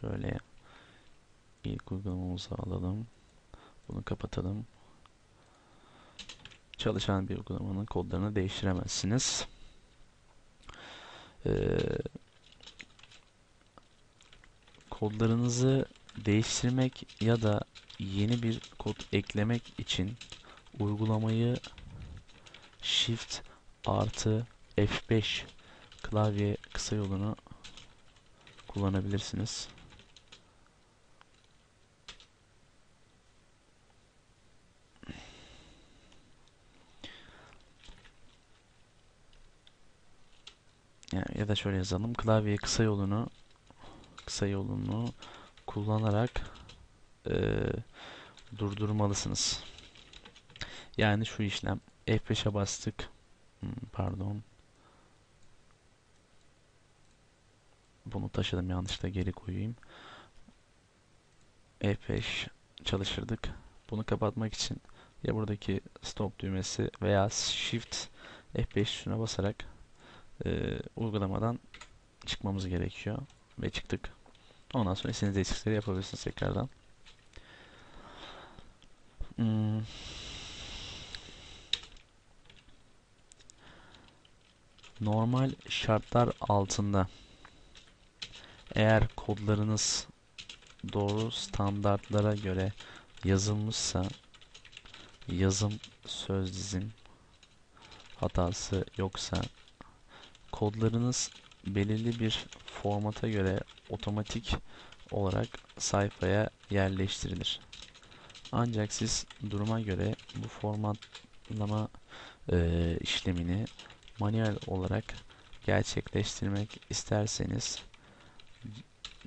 Şöyle ilk uygulamamızı alalım. Bunu kapatalım. Çalışan bir uygulamanın kodlarını değiştiremezsiniz. Ee, kodlarınızı değiştirmek ya da yeni bir kod eklemek için uygulamayı Shift artı F5 klavye kısa yolunu kullanabilirsiniz. Yani ya da şöyle yazalım. Klavye kısa yolunu kısa yolunu kullanarak eee, durdurmalısınız. Yani şu işlem F5'e bastık. Hmm, Pardon. Bunu taşıdım yanlışlıkla geri koyayım. F5 çalıştırdık. Bunu kapatmak için ya buradaki stop düğmesi veya shift F5 tuşuna basarak e, uygulamadan çıkmamız gerekiyor. Ve çıktık. Ondan sonra istediğiniz değişiklikleri yapabilirsiniz tekrardan. Hmm. Normal şartlar altında eğer kodlarınız doğru standartlara göre yazılmışsa yazım söz dizim hatası yoksa kodlarınız belirli bir formata göre otomatik olarak sayfaya yerleştirilir. Ancak siz duruma göre bu formatlama e, işlemini manuel olarak gerçekleştirmek isterseniz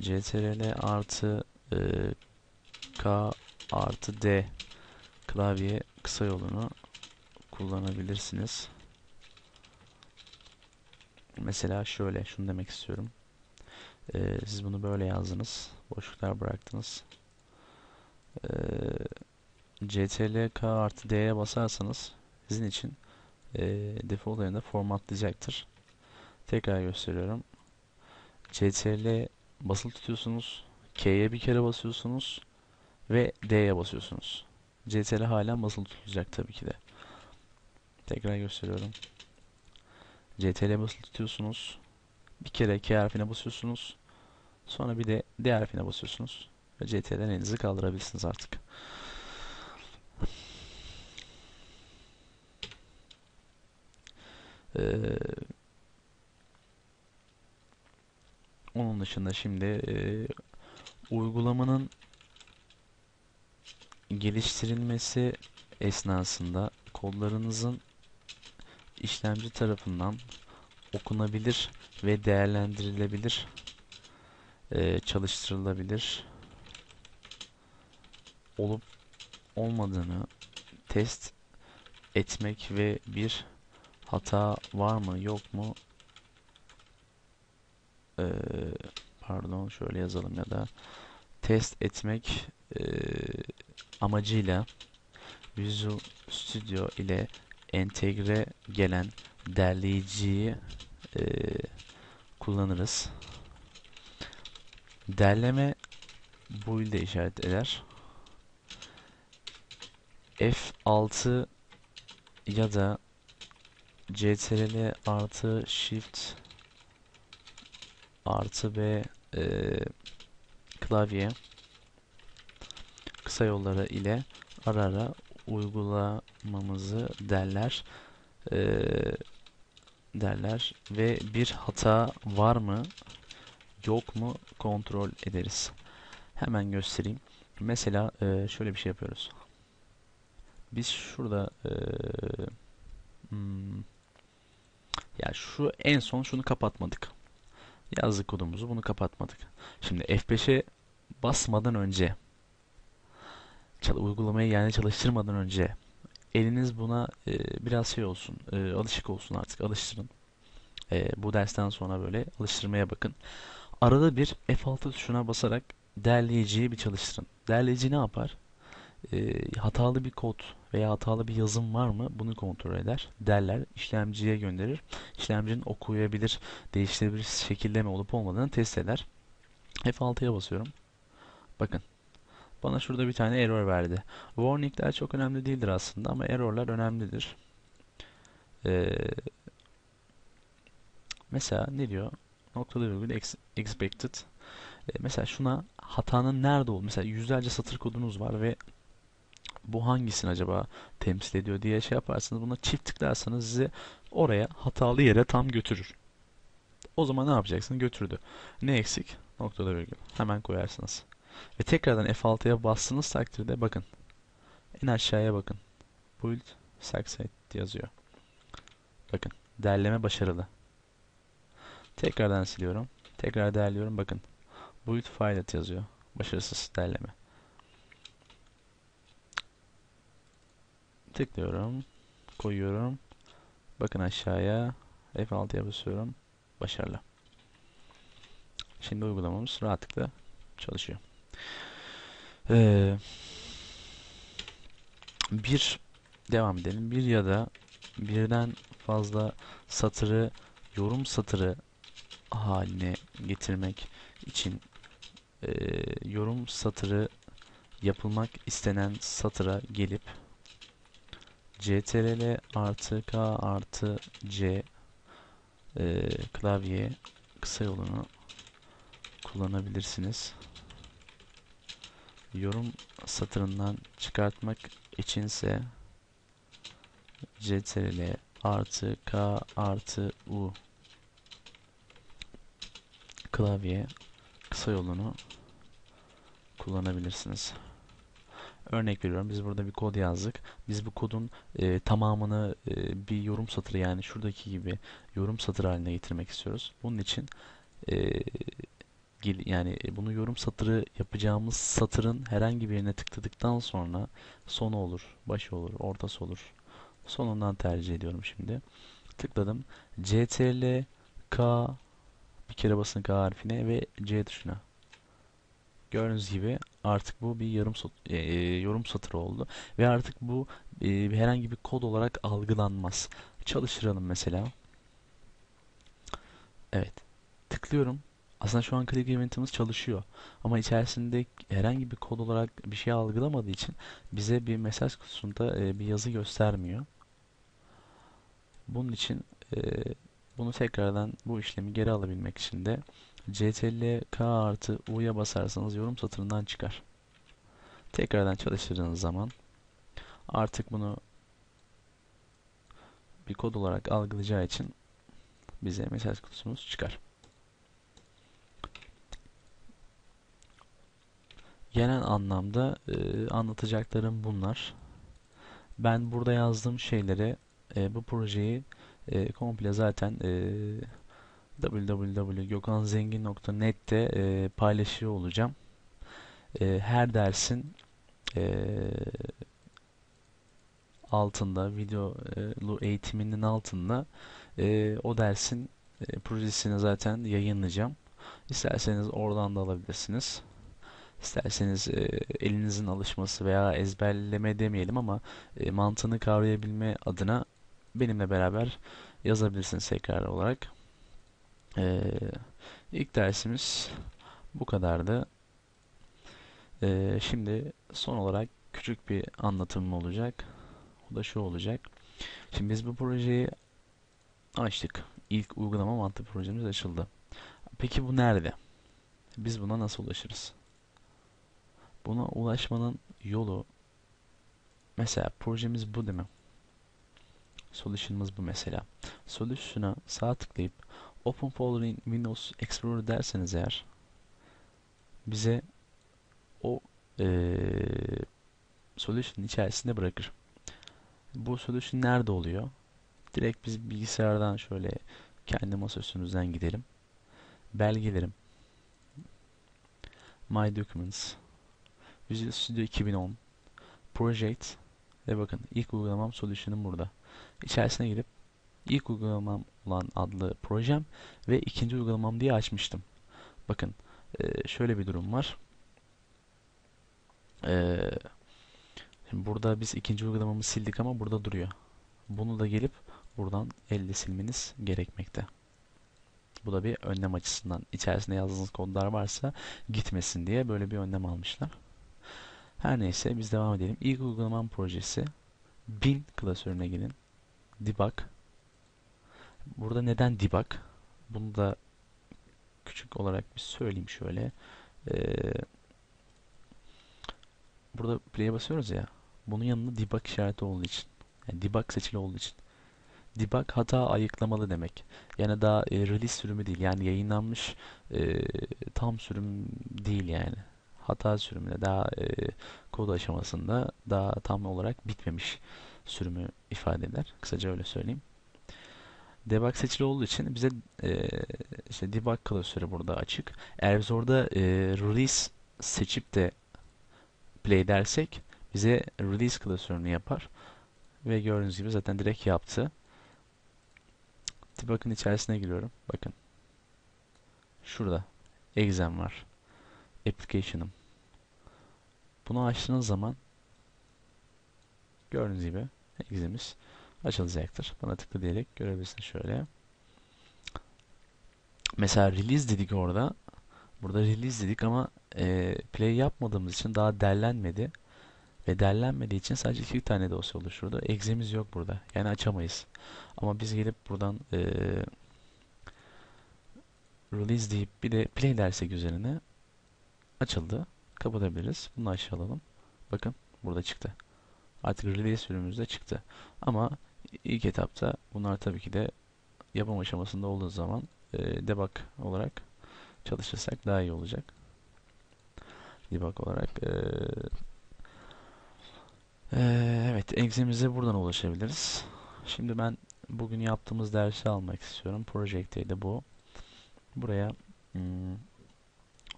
CTRL artı e, K artı D klavye kısa yolunu kullanabilirsiniz. Mesela şöyle şunu demek istiyorum. Ee, siz bunu böyle yazdınız. Boşluklar bıraktınız. Ee, CTRL K artı D'ye basarsanız sizin için e, default ayarında formatlayacaktır. Tekrar gösteriyorum. CTRL basılı tutuyorsunuz. K'ye bir kere basıyorsunuz. Ve D'ye basıyorsunuz. CTRL hala basılı tutulacak tabii ki de. Tekrar gösteriyorum. CTRL basılı tutuyorsunuz. Bir kere K harfine basıyorsunuz. Sonra bir de D harfine basıyorsunuz. Ve CTRL'den elinizi kaldırabilirsiniz artık. Ee, onun dışında şimdi e, uygulamanın geliştirilmesi esnasında kodlarınızın işlemci tarafından okunabilir ve değerlendirilebilir, e, çalıştırılabilir olup olmadığını test etmek ve bir hata var mı yok mu e, pardon şöyle yazalım ya da test etmek e, amacıyla Visual Studio ile entegre gelen derleyiciyi e, kullanırız. Derleme bu ile işaret eder. F6 ya da CTRL artı Shift artı B e, klavye kısa yolları ile ara ara uygulamamızı derler e, derler ve bir hata var mı yok mu kontrol ederiz. Hemen göstereyim. Mesela e, şöyle bir şey yapıyoruz. Biz şurada e, hmm, ya şu en son şunu kapatmadık. Yazdık kodumuzu bunu kapatmadık. Şimdi F5'e basmadan önce uygulamayı yani çalıştırmadan önce eliniz buna e, biraz şey olsun, e, alışık olsun artık, alıştırın. E, bu dersten sonra böyle alıştırmaya bakın. Arada bir F6 tuşuna basarak derleyiciyi bir çalıştırın. Derleyici ne yapar? E, hatalı bir kod veya hatalı bir yazım var mı? Bunu kontrol eder. Derler, işlemciye gönderir. İşlemcinin okuyabilir, değiştirebilir şekilde mi olup olmadığını test eder. F6'ya basıyorum. Bakın. Bana şurada bir tane error verdi. Warning'ler çok önemli değildir aslında ama errorlar önemlidir. Ee, mesela ne diyor? Noktalı virgül ex expected. Ee, mesela şuna hatanın nerede olduğu. Mesela yüzlerce satır kodunuz var ve bu hangisini acaba temsil ediyor diye şey yaparsınız. Buna çift tıklarsanız sizi oraya hatalı yere tam götürür. O zaman ne yapacaksın? Götürdü. Ne eksik? Noktada virgül. Hemen koyarsınız. Ve tekrardan F6'ya bastığınız takdirde bakın. En aşağıya bakın. Build succeed yazıyor. Bakın. Derleme başarılı. Tekrardan siliyorum. Tekrar derliyorum. Bakın. Build failet yazıyor. Başarısız derleme. Tıklıyorum. Koyuyorum. Bakın aşağıya. F6'ya basıyorum. Başarılı. Şimdi uygulamamız rahatlıkla çalışıyor. Ee, bir devam edelim. Bir ya da birden fazla satırı yorum satırı haline getirmek için e, yorum satırı yapılmak istenen satıra gelip ctrl artı k artı c e, klavye kısa yolunu kullanabilirsiniz. Yorum satırından çıkartmak içinse ctrl artı k artı u klavye kısa yolunu kullanabilirsiniz. Örnek veriyorum. Biz burada bir kod yazdık. Biz bu kodun e, tamamını e, bir yorum satırı yani şuradaki gibi yorum satırı haline getirmek istiyoruz. Bunun için e, yani bunu yorum satırı yapacağımız satırın herhangi bir yerine tıkladıktan sonra sonu olur, başı olur, ortası olur. Sonundan tercih ediyorum şimdi. Tıkladım. CTRL K bir kere basın K harfine ve C tuşuna. Gördüğünüz gibi artık bu bir yarım e, e, yorum satırı oldu ve artık bu e, herhangi bir kod olarak algılanmaz. Çalıştıralım mesela. Evet. Tıklıyorum. Aslında şu an click eventimiz çalışıyor. Ama içerisinde herhangi bir kod olarak bir şey algılamadığı için bize bir mesaj kutusunda e, bir yazı göstermiyor. Bunun için e, bunu tekrardan bu işlemi geri alabilmek için de CTRL K artı U'ya basarsanız yorum satırından çıkar. Tekrardan çalıştırdığınız zaman artık bunu bir kod olarak algılayacağı için bize mesaj kutusumuz çıkar. Genel anlamda e, anlatacaklarım bunlar. Ben burada yazdığım şeyleri e, bu projeyi e, komple zaten e, www.gökhanzengin.net'te e, paylaşıyor olacağım. E, her dersin e, altında, videolu eğitiminin altında e, o dersin e, projesini zaten yayınlayacağım. İsterseniz oradan da alabilirsiniz. İsterseniz e, elinizin alışması veya ezberleme demeyelim ama e, mantığını kavrayabilme adına benimle beraber yazabilirsiniz tekrar olarak. E, ilk dersimiz bu kadardı. E, şimdi son olarak küçük bir anlatımım olacak. O da şu olacak. Şimdi biz bu projeyi açtık. İlk uygulama mantığı projemiz açıldı. Peki bu nerede? Biz buna nasıl ulaşırız? Buna ulaşmanın yolu mesela projemiz bu değil mi? Solution'ımız bu mesela. Solution'a sağ tıklayıp Open Folder in Windows Explorer derseniz eğer bize o ee, solution içerisinde bırakır. Bu solution nerede oluyor? Direkt biz bilgisayardan şöyle kendi masaüstümüzden gidelim. Belgelerim. My Documents. Visual Studio 2010. Project. Ve bakın ilk uygulamam Solution'ım burada. İçerisine girip ilk uygulamam olan adlı projem ve ikinci uygulamam diye açmıştım. Bakın şöyle bir durum var. Şimdi burada biz ikinci uygulamamızı sildik ama burada duruyor. Bunu da gelip buradan elle silmeniz gerekmekte. Bu da bir önlem açısından. İçerisinde yazdığınız kodlar varsa gitmesin diye böyle bir önlem almışlar. Her neyse biz devam edelim. İlk uygulamam projesi bin klasörüne girin. Debug. Burada neden debug? Bunu da küçük olarak bir söyleyeyim şöyle. Ee, burada play'e basıyoruz ya. Bunun yanında debug işareti olduğu için. Yani debug seçili olduğu için. Debug hata ayıklamalı demek. Yani daha e, release sürümü değil. Yani yayınlanmış e, tam sürüm değil yani. Hata sürümünde daha e, kod aşamasında daha tam olarak bitmemiş sürümü ifade eder. Kısaca öyle söyleyeyim. Debug seçili olduğu için bize e, işte debug klasörü burada açık. Eğer biz orada e, release seçip de play dersek bize release klasörünü yapar. Ve gördüğünüz gibi zaten direkt yaptı. Debug'ın içerisine giriyorum. Bakın. Şurada. Exam var. Application'ım. Bunu açtığınız zaman gördüğünüz gibi exam'imiz açılacaktır. Buna tıkla diyerek görebilirsiniz şöyle. Mesela release dedik orada. Burada release dedik ama e, play yapmadığımız için daha derlenmedi. Ve derlenmediği için sadece iki tane dosya oluşturdu. Exe'miz yok burada. Yani açamayız. Ama biz gelip buradan e, release deyip bir de play dersek üzerine açıldı. Kapatabiliriz. Bunu aşağı alalım. Bakın burada çıktı. Artık release sürümümüzde çıktı. Ama ilk etapta bunlar tabii ki de yapım aşamasında olduğu zaman e, debug olarak çalışırsak daha iyi olacak. Debug olarak e, e, evet exe'mize buradan ulaşabiliriz. Şimdi ben bugün yaptığımız dersi almak istiyorum. Project'teydi bu. Buraya hmm,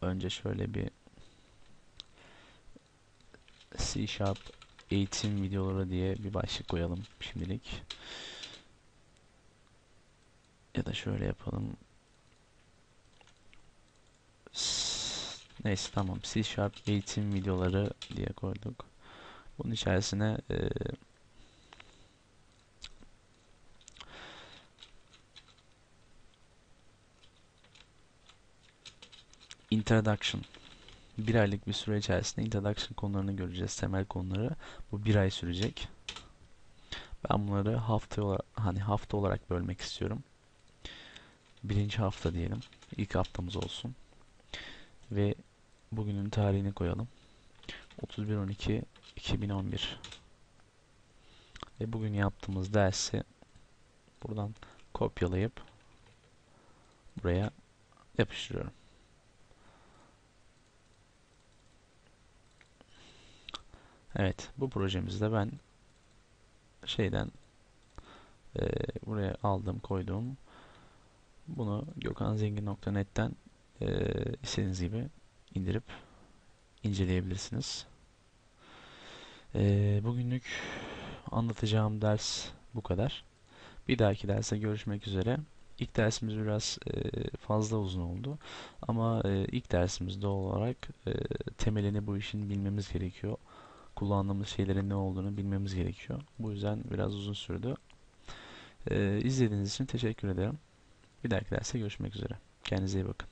önce şöyle bir C Sharp eğitim videoları diye bir başlık koyalım şimdilik. Ya da şöyle yapalım. Neyse tamam. C Sharp eğitim videoları diye koyduk. Bunun içerisine e, Introduction bir aylık bir süre içerisinde introduction konularını göreceğiz. Temel konuları. Bu bir ay sürecek. Ben bunları hafta olarak, hani hafta olarak bölmek istiyorum. Birinci hafta diyelim. İlk haftamız olsun. Ve bugünün tarihini koyalım. 31.12.2011 Ve bugün yaptığımız dersi buradan kopyalayıp buraya yapıştırıyorum. Evet, bu projemizde ben şeyden e, buraya aldım, koydum. Bunu gökhanzengin.net'ten e, istediğiniz gibi indirip inceleyebilirsiniz. E, bugünlük anlatacağım ders bu kadar. Bir dahaki derse görüşmek üzere. İlk dersimiz biraz e, fazla uzun oldu. Ama e, ilk dersimiz doğal olarak e, temelini bu işin bilmemiz gerekiyor kullandığımız şeylerin ne olduğunu bilmemiz gerekiyor. Bu yüzden biraz uzun sürdü. Ee, izlediğiniz için teşekkür ederim. Bir dahaki derste görüşmek üzere. Kendinize iyi bakın.